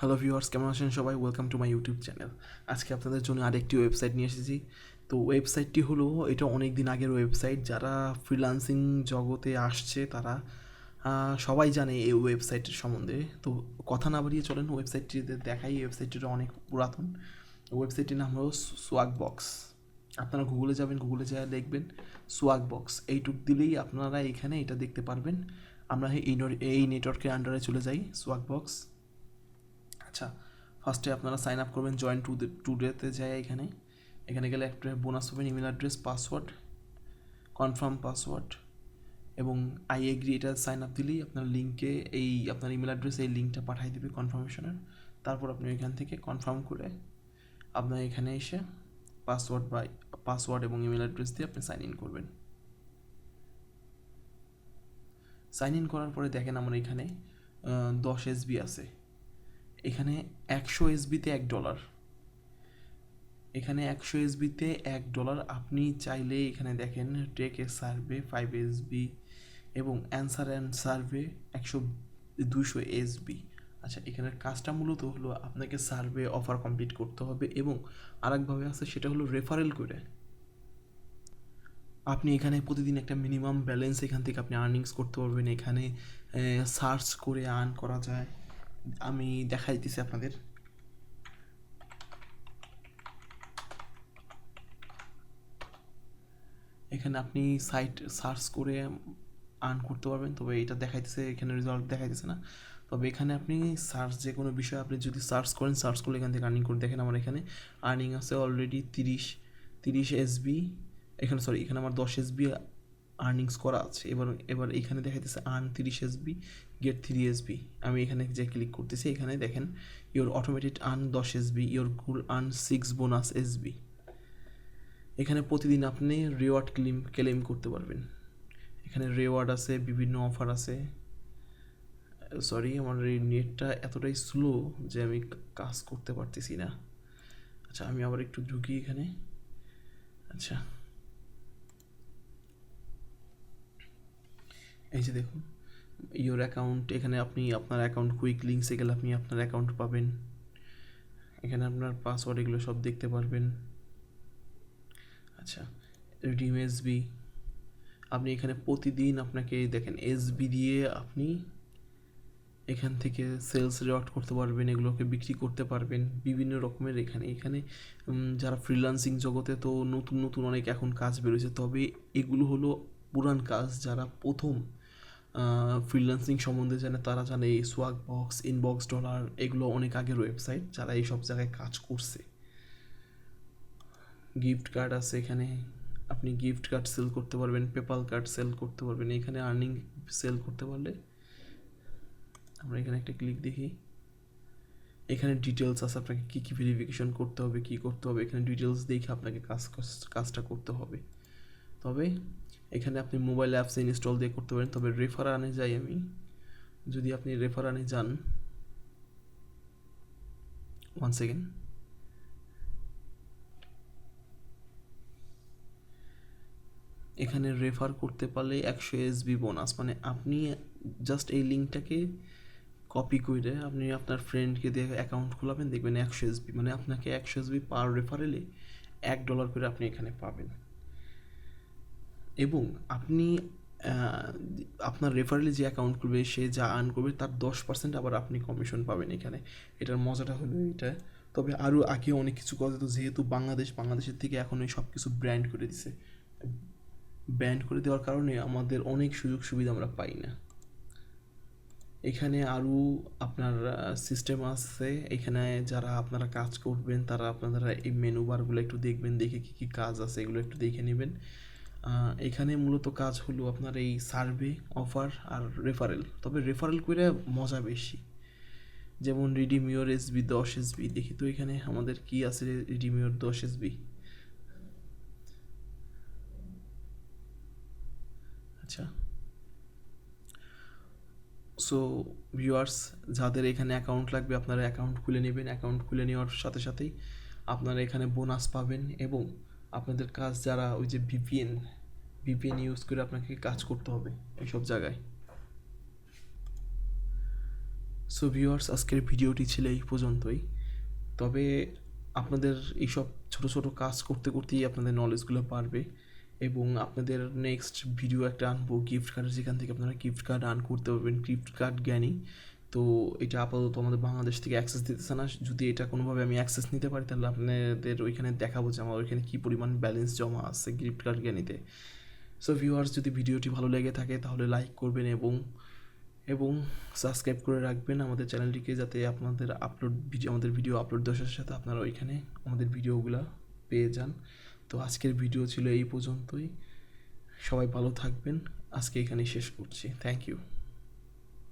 Hello viewers কেমন আছেন সবাই? Welcome to my YouTube channel আজকে আপনাদের জন্য আরেকটি ওয়েবসাইট নিয়ে এসেছি। তো ওয়েবসাইটটি হলো, এটা অনেক দিন আগের ওয়েবসাইট যারা ফ্রিলান্সিং জগতে আসছে, তারা সবাই জানে এই ওয়েবসাইটের সম্বন্ধে। তো কথা না বাড়িয়ে চলেন ওয়েবসাইটটিতে দেখাই। এই ওয়েবসাইটটিটা অনেক পুরাতন। ওয়েবসাইটটির নাম হলো সোয়াগ বক্স আপনারা গুগলে যাবেন গুগলে যা দেখবেন সোয়াগ বক্স এইটুক দিলেই আপনারা এখানে এটা দেখতে পারবেন। আমরা এই এই নেটওয়ার্কের আন্ডারে চলে যাই সোয়াগ বক্স আচ্ছা ফার্স্টে আপনারা সাইন আপ করবেন জয়েন টু টু ডেতে যায় এখানে। এখানে গেলে একটা বোনাস পাবেন email address password confirm password এবং আই এগ্রি এটা সাইন আপ দিলেই আপনার লিঙ্কে এই, আপনার ইমেল অ্যাড্রেস এই লিঙ্কটা পাঠিয়ে দেবে কনফার্মেশনের তারপর আপনি এখান থেকে কনফার্ম করে আপনার এখানে এসে পাসওয়ার্ড বা পাসওয়ার্ড এবং ইমেল অ্যাড্রেস দিয়ে আপনি সাইন ইন করবেন। সাইন ইন করার পরে দেখেন আমার এখানে দশ এসবি আছে। এখানে একশো এসবিতে এক ডলার এখানে একশো এসবিতে এক ডলার আপনি চাইলে এখানে দেখেন take survey five S B এবং অ্যান্সার অ্যান্ড সার্ভে একশো দুশো এসবি আচ্ছা এখানের কাজটা মূলত হলো আপনাকে সার্ভে অফার কমপ্লিট করতে হবে এবং আরেকভাবে আছে সেটা হলো রেফারেল করে। আপনি এখানে প্রতিদিন একটা মিনিমাম ব্যালেন্স এখান থেকে আপনি আর্নিংস করতে পারবেন। এখানে সার্চ করে আর্ন করা যায়। আমি দেখাই দিতেছি আপনাদের। এখানে আপনি সাইট সার্চ করে আর্ন করতে পারবেন, তবে এটা দেখাইতেছে, এখানে রেজাল্ট দেখাইতেছে না। তবে এখানে আপনি সার্চ যে কোনো বিষয়ে আপনি যদি সার্চ করেন সার্চ করলে এখান থেকে আর্নিং করে দেখেন আমার এখানে। আর্নিং আছে অলরেডি তিরিশ তিরিশ এসবি এখানে সরি এখানে আমার দশ এসবি আর্নিংস করা আছে। এবার এবার এখানে দেখাইতেছে আর্ন তিরিশ এসবি গেট থ্রি এসবি আমি এখানে যে ক্লিক করতেছি, এখানে দেখেন ইওর অটোমেটেড আর্ন দশ S B your goal earn six bonus S B এখানে প্রতিদিন আপনি রিওয়ার্ড ক্লেম ক্লেম করতে পারবেন। এখানে রেওয়ার্ড আছে, বিভিন্ন অফার আছে। সরি আমার এই নেটটা এতটাই স্লো যে আমি কাজ করতে পারতেছি না। আচ্ছা আমি আবার একটু ঢুকি এখানে। আচ্ছা। এই যে দেখুন। ইওর অ্যাকাউন্ট এখানে আপনি আপনার অ্যাকাউন্ট কুইক লিঙ্কসে গেলে আপনি আপনার অ্যাকাউন্ট পাবেন। এখানে আপনার পাসওয়ার্ড এগুলো সব দেখতে পারবেন। আচ্ছা রিডিম এসবি আপনি এখানে প্রতিদিন আপনাকে দেখেন এসবি দিয়ে আপনি এখান থেকে সেলস রেওয়ার্ড করতে পারবেন, এগুলোকে বিক্রি করতে পারবেন, বিভিন্ন রকমের এখানে। এখানে যারা ফ্রিল্যান্সিং জগতে তো নতুন নতুন অনেক এখন কাজ বেরোছে তবে এগুলো হলো পুরান কাজ, যারা প্রথম ফ্রিল্যান্সিং সম্বন্ধে জানে, তারা জানে এই সোয়াগ বক্স ইনবক্স ডলার এগুলো অনেক আগের ওয়েবসাইট যারা এই সব জায়গায় কাজ করছে। গিফট কার্ড আছে এখানে, আপনি গিফট কার্ড সেল করতে পারবেন পেপাল কার্ড সেল করতে পারবেন, এখানে আর্নিং সেল করতে পারলে আমরা এখানে একটা ক্লিক দেখি। এখানে ডিটেলস আছে, আপনাকে কী কী ভেরিফিকেশন করতে হবে, কী করতে হবে, এখানে ডিটেলস দেখে আপনাকে কাজ, কাজটা করতে হবে। তবে এখানে আপনি মোবাইল অ্যাপস ইনস্টল দিয়ে করতে পারেন, তবে রেফার আনে যাই আমি। যদি আপনি রেফার আনে যান। ওয়ান সেকেন্ড এখানে রেফার করতে পারলে একশো এসবি বোনাস মানে আপনি জাস্ট এই লিঙ্কটাকে কপি করে আপনি আপনার ফ্রেন্ডকে দিয়ে অ্যাকাউন্ট খোলাবেন, দেখবেন একশো এসবি মানে আপনাকে একশো এসবি পার রেফারেলে এক ডলার করে আপনি এখানে পাবেন। এবং আপনি আপনার রেফারেলে যে অ্যাকাউন্ট করবে, সে যা আর্ন করবে, তার দশ পার্সেন্ট আবার আপনি কমিশন পাবেন এখানে। এটার মজাটা হলো এটা। তবে আরও আগে অনেক কিছু কথা তো যেহেতু বাংলাদেশ, বাংলাদেশের থেকে এখন এই সব কিছু ব্র্যান্ড করে দিছে। ব্যান্ড করে দেওয়ার কারণে আমাদের অনেক সুযোগ সুবিধা আমরা পাই না। এখানে আরও আপনার সিস্টেম আছে। এখানে যারা আপনারা কাজ করবেন, তারা আপনারা এই মেনু বারগুলো একটু দেখবেন, দেখে কী কী কাজ আছে, এগুলো একটু দেখে নেবেন। এখানে মূলত কাজ হলো আপনার এই সার্ভে অফার আর রেফারেল তবে রেফারেল করে মজা বেশি। যেমন রিডিমিওর এসবি দশ এসবি দেখি তো এখানে আমাদের কি আছে রিডিমিওর দশ এসবি আচ্ছা। সো ভিউয়ার্স যাদের এখানে অ্যাকাউন্ট লাগবে, আপনারা অ্যাকাউন্ট খুলে নেবেন। অ্যাকাউন্ট খুলে নেওয়ার সাথে সাথেই আপনারা এখানে বোনাস পাবেন এবং আপনাদের কাজ যারা ওই যে ভিপিএন ভিপিএন ইউজ করে আপনাকে কাজ করতে হবে এইসব জায়গায়। সো ভিউয়ার্স আজকের ভিডিওটি ছিল এই পর্যন্তই। তবে আপনাদের এইসব ছোট ছোট কাজ করতে করতেই আপনাদের নলেজগুলো বাড়বে এবং আপনাদের নেক্সট ভিডিও একটা আনব গিফট কার্ড যেখান থেকে আপনারা গিফট কার্ড আর্ন করতে পারবেন। গিফট কার্ড জ্ঞানী। তো এটা আপাতত আমাদের বাংলাদেশ থেকে অ্যাক্সেস দিতেছে না। যদি এটা কোনোভাবে আমি অ্যাক্সেস নিতে পারি, তাহলে আপনাদের ওইখানে দেখাবো যে আমার ওইখানে কী পরিমাণ ব্যালেন্স জমা আছে গিফট কার্ড জ্ঞানীতে সো ভিউয়ার্স যদি ভিডিওটি ভালো লেগে থাকে, তাহলে লাইক করবেন এবং এবং সাবস্ক্রাইব করে রাখবেন আমাদের চ্যানেলটিকে যাতে আপনাদের আপলোড ভিডিও আমাদের ভিডিও আপলোড দেওয়ার সাথে আপনারা ওইখানে আমাদের ভিডিওগুলো পেয়ে যান। তো আজকের ভিডিও ছিল এই পর্যন্তই। সবাই ভালো থাকবেন। আজকে এখানেই শেষ করছি। Thank you